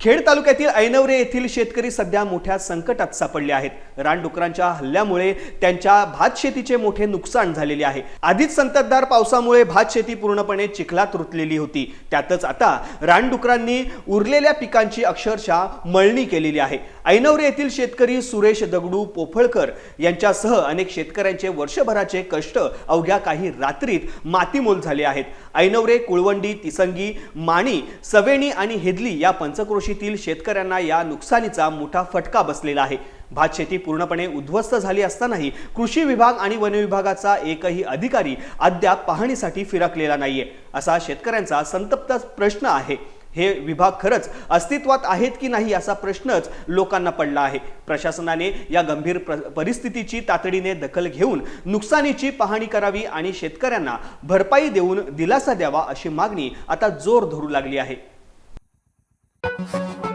खेड तालुक्यातील ऐनवरे येथील शेतकरी सध्या मोठ्या संकटात सापडले आहेत. रानडुकरांच्या हल्ल्यामुळे त्यांच्या भात शेतीचे मोठे नुकसान झालेले आहे. आधीच संततधार पावसामुळे भात शेती पूर्णपणे चिखलात रुतलेली होती. त्यातच आता रानडुकरांनी उरलेल्या पिकांची अक्षरशः मळणी केलेली आहे. ऐनवरे येथील शेतकरी सुरेश दगडू पोफळकर यांच्यासह अनेक शेतकऱ्यांचे वर्षभराचे कष्ट अवघ्या काही रात्रीत मातीमोल झाले आहेत. ऐनवरे कुळवंडी तिसंगी माणी सवेणी आणि हेदली या कृषीतील शेतकऱ्यांना या नुकसानीचा मोठा फटका बसलेला आहे. भात शेती पूर्णपणे उद्ध्वस्त झाली असतानाही कृषी विभाग आणि वन विभागाचा एकही अधिकारी अद्याप पाहणीसाठी फिरकलेला नाहीये. असा शेतकऱ्यांचा संतप्त प्रश्न आहे. हे विभाग खरंच अस्तित्वात आहेत की नाही असा प्रश्नच लोकांना पडला आहे. प्रशासनाने या गंभीर परिस्थितीची तातडीने दखल घेऊन नुकसानीची पाहणी करावी आणि शेतकऱ्यांना भरपाई देऊन दिलासा द्यावा अशी मागणी आता जोर धरू लागली आहे. Thank you.